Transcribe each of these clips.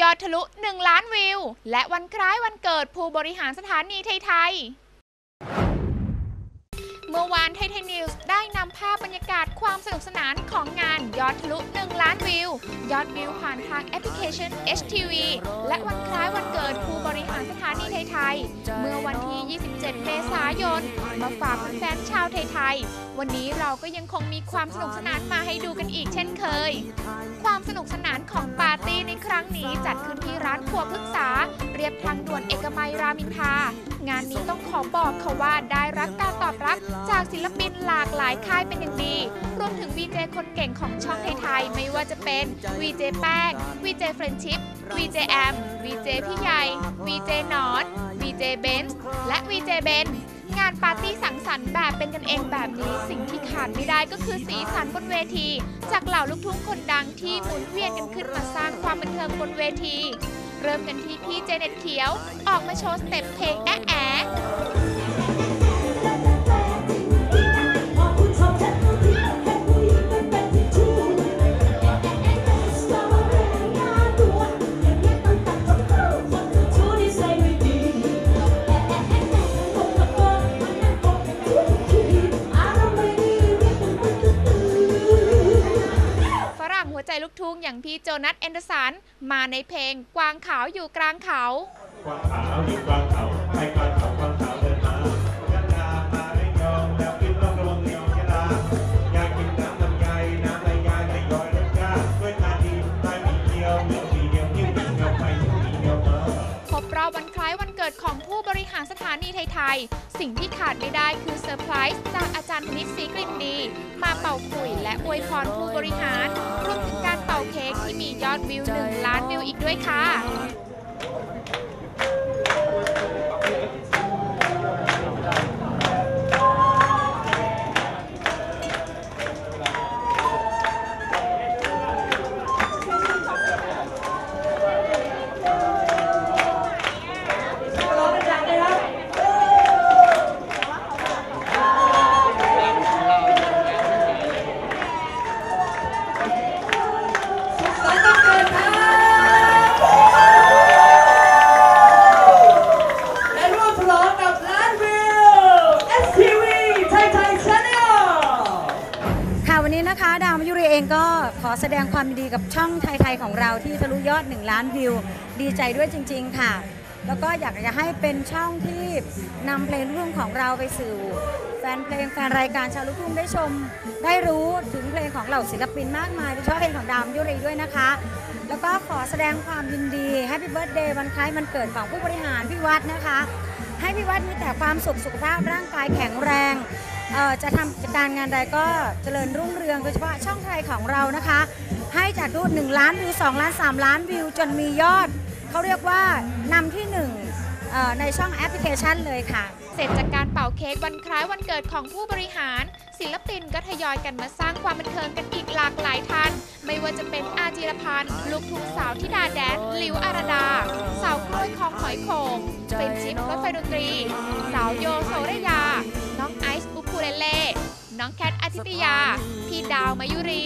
ยอดทะลุ 1 ล้านวิว และวันคล้ายวันเกิดผู้บริหารสถานีไทยไทย เมื่อวานไทยไทยนิวส์าพบรรยากาศความสนุกสนานของงานยอดทะลุ 1 ล้านวิว ยอดวิวผ่านทางแอปพลิเคชัน HTV และวันคล้ายวันเกิดผู้บริหารสถานีไทยๆเมื่อวันที่ 27 เมษายน มาฝากแฟนชาวไทยๆวันนี้เราก็ยังคงมีความสนุกสนานมาให้ดูกันอีกเช่นเคย ความสนุกสนานของปาร์ตี้ในครั้งนี้จัดขึ้นที่ร้านครัวพฤกษา เรียบทางด่วนเอกมัยรามินทา งานนี้ต้องขอบอกค่ะว่าได้รับการตอบรับจากศิลปินหลากหลายค่ายเป็นอย่างดี รวมถึงวีเจคนเก่งของช่องไทยๆไม่ว่าจะเป็นวีเจแป้งวีเจเฟรนชิพวีเจแอมวีเจพี่ใหญ่วีเจนอนวีเจเบนซ์และวีเจเบนงานปาร์ตี้สังสรรค์แบบเป็นกันเองแบบนี้สิ่งที่ขาดไม่ได้ก็คือสีสันบนเวที จากเหล่าลูกทุ่งคนดังที่หมุนเวียนกันขึ้นมาสร้างความบันเทิงบนเวที เริ่มกันที่พี่เจเน็ตเขียว ออกมาโชว์สเต็ปเพลงแอะแอะ หัวใจลูกทุ่งอย่างพี่โจนัสแอนเดอร์สันมาในเพลงกวางขาวอยู่กลางเขา กวางขาวอยู่กลางเขาไปกลางเขากวางขาวเดินมายันนามาได้ยองแล้วกินต้องระวังเดียวยาอยากกินน้ำลำไยน้ำลายายไม่ย้อยรสชาติด้วยทานดีทานมีเดียวเนื้อสีเดียวยิ้มเดียวไปยิ้มเดียวมาครบรอบวันคล้ายวันเกิดของผู้บริหารสถานีไทยๆ สิ่งที่ขาดไม่ได้คือเซอร์ไพรส์จากอาจารย์ธนิตศรีกลิ่นดี มาเป่าขลุ่ยและอวยพรผู้บริหาร รวมถึงการเป่าเค้กที่มียอดวิว 1 ล้านวิวอีกด้วยค่ะ องก็ขอแสดงความยินดีกับช่องไทย ๆ ของเราที่ทะลุยอด 1 ล้านวิว ดีใจด้วยจริง ๆ ค่ะ แล้วก็อยากจะให้เป็นช่องที่นำเพลงลูกทุ่งของเราไปสู่ แฟนเพลงแฟนรายการชาวลูกทุ่งได้ชม ได้รู้ถึงเพลงของเหล่าศิลปินมากมายโดยเฉพาะเพลงของดามยุรีด้วยนะคะ แล้วก็ขอแสดงความยินดี Happy Birthday วันคล้ายวันเกิดของผู้บริหารพี่วัดนะคะ ให้พี่วัดมีแต่ความสุขสุขภาพร่างกายแข็งแรง จะทำกิจการงานใดก็เจริญรุ่งเรืองโดยเฉพาะช่องไทยของเรานะคะ ให้จากดู1ล้านวิว2ล้าน3 ล้านวิวจนมียอด เขาเรียกว่านำที่1เอ่อในช่องแอปพลิเคชันเลยค่ะ เสร็จจากการเป่าเค้กวันคล้ายวันเกิดของผู้บริหาร ศิลปินก็ทยอยกันมาสร้างความบันเทิงกันอีกหลากหลายท่าน ไม่ว่าจะเป็นอาจิรพันธ์ลูกทุ่งสาวธิดาแดนหลิวอารดา สาวกล้วยคองหอยโขงเป็นชิปรถไฟดนตรี สาวโยโซเรยา เล่น้องแคทอาทิตยา พี่ดาวมายุรี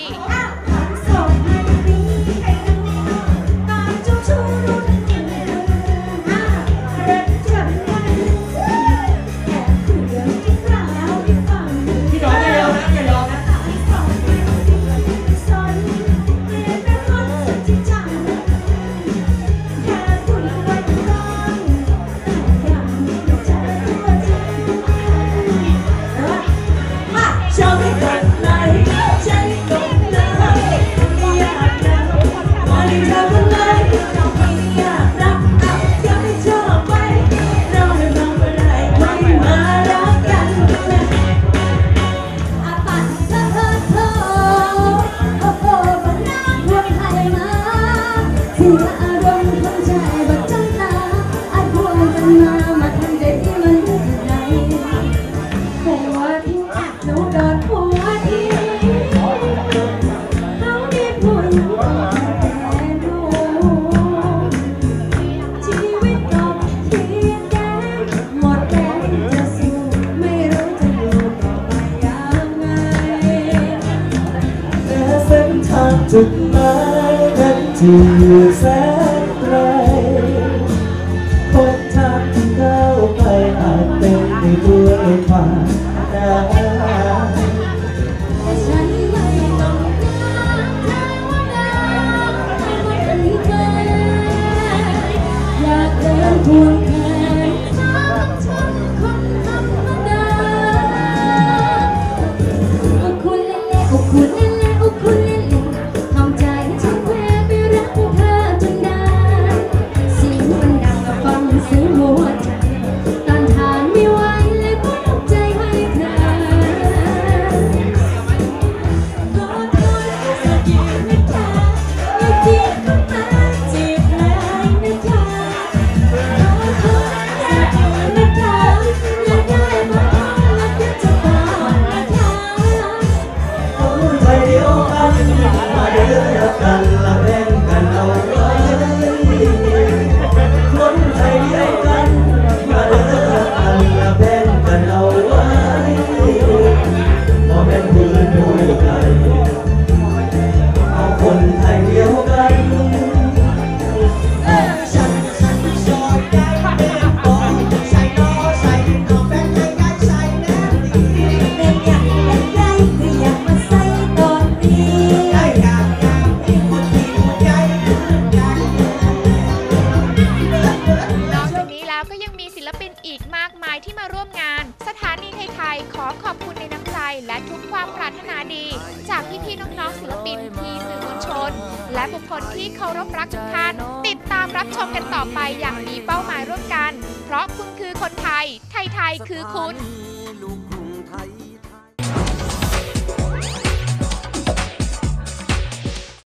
ที่อยู่แสนไกลคนทางที่ก้าไปอาจเป็นในตัวในความได้แต่ฉันไม่ต้องการเธว่าดาวไม่ว่าจะมีใคอยากเดินควงแขนสามฉันคนธรรมดาขอบคุณเล็กๆขอบคุเล็ก ที่มาร่วมงาน สถานีไทยๆขอขอบคุณในน้ำใจ และทุกความปรารถนาดี จากพี่ๆน้องๆศิลปินพี่สื่อมวลชน และบุคคลที่เคารพรักทุกท่านติดตามรับชมกันต่อไปอย่างมีเป้าหมายร่วมกัน เพราะคุณคือคนไทย ไทยๆคือคุณ